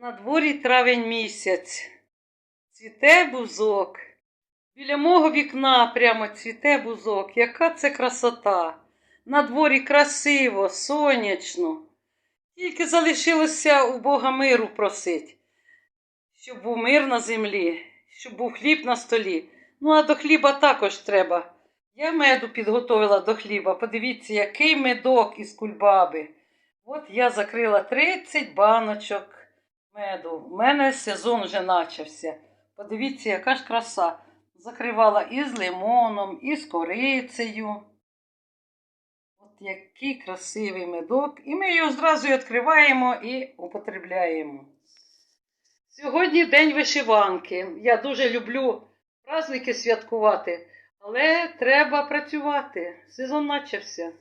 На дворі травень місяць. Цвіте бузок. Біля мого вікна прямо цвіте бузок. Яка це красота! На дворі красиво, сонячно. Тільки залишилося у Бога миру просить, щоб був мир на землі, щоб був хліб на столі. Ну, а до хліба також треба. Я меду підготовила до хліба. Подивіться, який медок із кульбаби. От я закрила 30 баночок меду. У мене сезон вже начався. Подивіться, яка ж краса. Закривала і з лимоном, і з корицею. От який красивий медок. І ми його зразу відкриваємо і употребляємо. Сьогодні день вишиванки. Я дуже люблю праздники святкувати, але треба працювати. Сезон начався.